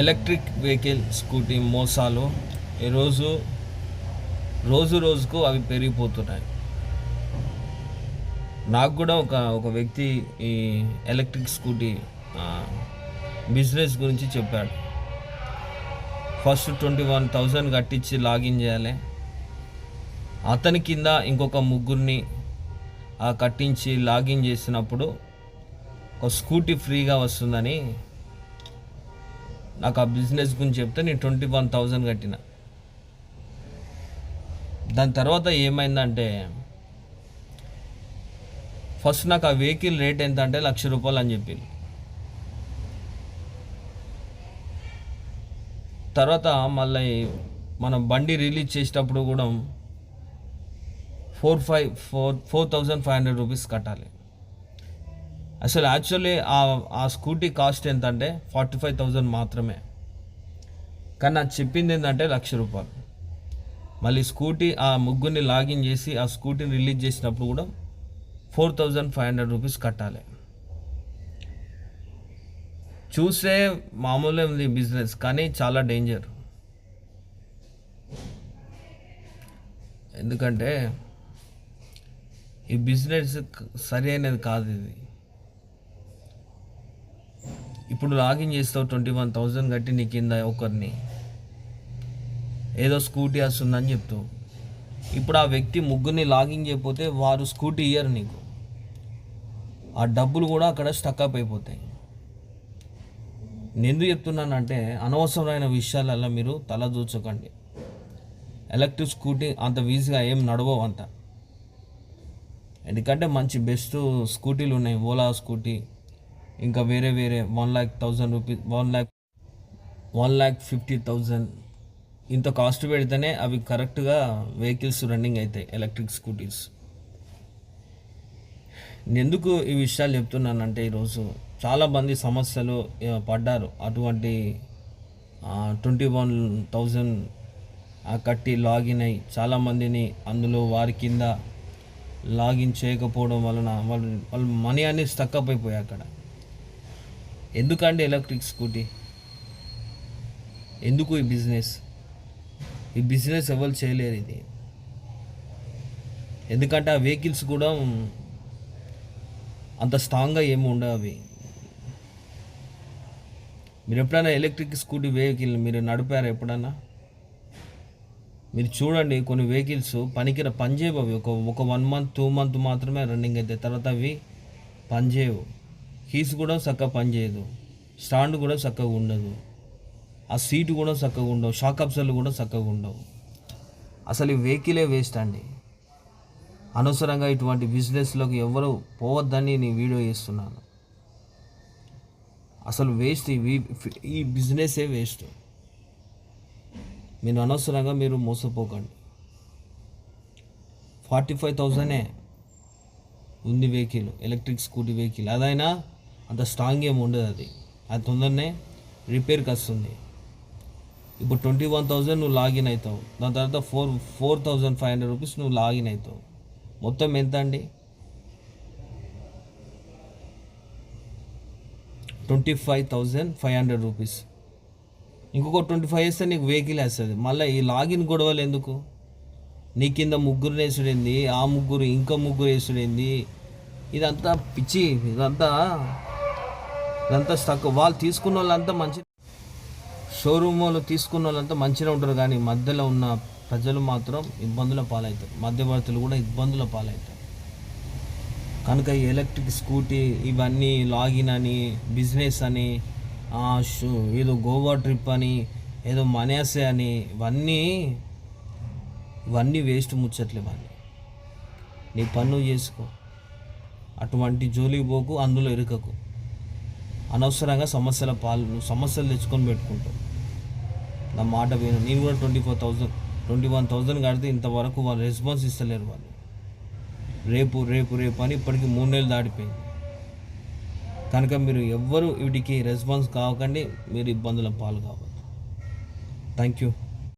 Electric vehicle scooty మోసాలు ఈరోజు రోజు రోజుకు అవి పెరిగిపోతున్నాయి. నాకు కూడా ఒక ఒక వ్యక్తి ఈ ఎలక్ట్రిక్ స్కూటీ బిజినెస్ గురించి చెప్పాడు. ఫస్ట్ ట్వంటీ వన్ థౌజండ్ కట్టించి లాగిన్ చేయాలి. అతని కింద ఇంకొక ముగ్గురిని ఆ కట్టించి లాగిన్ చేసినప్పుడు ఒక స్కూటీ ఫ్రీగా వస్తుందని నాకు ఆ బిజినెస్ గురించి చెప్తే నేను ట్వంటీ వన్ థౌజండ్ కట్టిన. దాని తర్వాత ఏమైందంటే ఫస్ట్ నాకు ఆ వెహికల్ రేట్ ఎంత అంటే లక్ష రూపాయలు అని చెప్పింది తర్వాత మళ్ళీ మనం బండి రిలీజ్ చేసేటప్పుడు కూడా four five four four thousand five hundred rupees కట్టాలి. అసలు యాక్చువల్లీ ఆ ఆ స్కూటీ కాస్ట్ ఎంత అంటే ఫార్టీ ఫైవ్ థౌజండ్ మాత్రమే. కానీ నాకు చెప్పింది ఏంటంటే లక్ష రూపాయలు. మళ్ళీ స్కూటీ ఆ ముగ్గురిని లాగిన్ చేసి ఆ స్కూటీని రిలీజ్ చేసినప్పుడు కూడా four thousand five hundred rupees కట్టాలి. చూసే మామూలే ఉంది బిజినెస్ కానీ చాలా డేంజర్ ఎందుకంటే ఈ బిజినెస్ సరి అయినది కాదు ఇది. ఇప్పుడు లాగిన్ చేస్తావు ట్వంటీ వన్ థౌజండ్ కట్టి నీ కింద ఒకరిని. ఏదో స్కూటీ వస్తుందని చెప్తావు. ఇప్పుడు ఆ వ్యక్తి ముగ్గురిని లాగిన్ చేయకపోతే వారు స్కూటీ ఇయ్యరు నీకు. ఆ డబ్బులు కూడా అక్కడ స్టక్ అప్ అయిపోతాయి. నేను ఎందుకు చెప్తున్నానంటే అనవసరమైన విషయాలలో మీరు తల దూచకండి. ఎలక్ట్రిక్ స్కూటీ అంత ఈజీగా ఏం నడవవు అంత. ఎందుకంటే మంచి బెస్ట్ స్కూటీలు ఉన్నాయి ఓలా స్కూటీ. ఇంకా వేరే వేరే one lakh thousand rupees one lakh one lakh fifty thousand ఇంత కాస్ట్ పెడితేనే అవి కరెక్ట్గా వెహికల్స్ రన్నింగ్ అవుతాయి ఎలక్ట్రిక్ స్కూటీస్ నేను ఎందుకు ఈ విషయాలు చెప్తున్నానంటే ఈరోజు చాలామంది సమస్యలు పడ్డారు. అటువంటి ట్వంటీ వన్ థౌజండ్ కట్టి లాగిన్ అయ్యి చాలామందిని అందులో వారి కింద లాగిన్ చేయకపోవడం వలన వాళ్ళు వాళ్ళు మనీ అనేది స్టక్అప్ అయిపోయాయి అక్కడ. ఎందుకండి ఎలక్ట్రిక్ స్కూటీ? ఎందుకు ఈ బిజినెస్? ఈ బిజినెస్ ఎవరు చేయలేరు ఇది? ఎందుకంటే ఆ వెహికల్స్ కూడా అంత స్ట్రాంగ్గా ఏమి ఉండవు అవి. మీరు ఎప్పుడైనా ఎలక్ట్రిక్ స్కూటీ వెహికల్ మీరు నడిపారా ఎప్పుడన్నా? మీరు చూడండి కొన్ని వెహికల్స్ పనికిర పనిచేయవు అవి. ఒక ఒక వన్ మంత్ టూ మంత్ మాత్రమే రన్నింగ్ అవుతాయి తర్వాత అవి పనిచేయవు. హీస్ కూడా చక్కగా పనిచేయదు స్టాండ్ కూడా చక్కగా ఉండదు. ఆ సీటు కూడా చక్కగా ఉండవు. షాక్ అప్సర్లు కూడా చక్కగా ఉండవు. అసలు ఈ వెహికలే వేస్ట్ అండి. అనవసరంగా ఇటువంటి బిజినెస్లోకి ఎవరు పోవద్దని నేను వీడియో చేస్తున్నాను. అసలు వేస్ట్ ఈ ఈ బిజినెసే వేస్ట్. మీరు అనవసరంగా మీరు మోసపోకండి. ఫార్టీ ఫైవ్ థౌజండే ఉంది వెహికల్ ఎలక్ట్రిక్ స్కూటీ వెహికల్. అదైనా అంత స్ట్రాంగ్ ఏమి ఉండదు అది. అది తొందరనే రిపేర్కి వస్తుంది ఇప్పుడు ట్వంటీ వన్ థౌజండ్ నువ్వు లాగిన్ అవుతావు దాని తర్వాత four four thousand five hundred rupees నువ్వు లాగిన్ అవుతావు మొత్తం ఎంత అండి twenty five thousand five hundred rupees ఇంకొక ట్వంటీ ఫైవ్ వేస్తే నీకు వెహికల్ వేస్తుంది. మళ్ళీ ఈ లాగిన్ గొడవలు ఎందుకు? నీ కింద ముగ్గురు వేసుడేంది? ఆ ముగ్గురు ఇంకా ముగ్గురు వేసుడేంది? ఇదంతా పిచ్చి ఇదంతా ఇదంతా స్టక్ వాళ్ళు తీసుకున్న వాళ్ళంతా మంచి షోరూమ్ వాళ్ళు తీసుకున్న వాళ్ళంతా మంచిగా ఉంటారు కానీ మధ్యలో ఉన్న ప్రజలు మాత్రం ఇబ్బందుల పాలవుతారు మధ్యవర్తులు కూడా ఇబ్బందుల పాలవుతారు కనుక ఈ ఎలక్ట్రిక్ స్కూటీ ఇవన్నీ లాగిన్ అని బిజినెస్ అని షూ- ఏదో గోవా ట్రిప్ అని ఏదో మనేసే అని ఇవన్నీ ఇవన్నీ వేస్ట్ ముచ్చట్లు ఇవన్నీ. నీ పన్ను చేసుకో. అటువంటి జోలికి పోకు అందులో ఇరుకకు. అనవసరంగా సమస్యల పాలు సమస్యలు తెచ్చుకొని పెట్టుకుంటావు నా మాట విను. నేను కూడా twenty four thousand twenty one thousand కడితే ఇంతవరకు వాళ్ళు రెస్పాన్స్ ఇస్తలేరు వాళ్ళు. రేపు రేపు రేపు అని ఇప్పటికి మూడు నెలలు దాటిపోయింది. కనుక మీరు ఎవ్వరు వీటికి రెస్పాన్స్ కావకండి మీరు ఇబ్బందుల పాలు కావద్దు. Thank you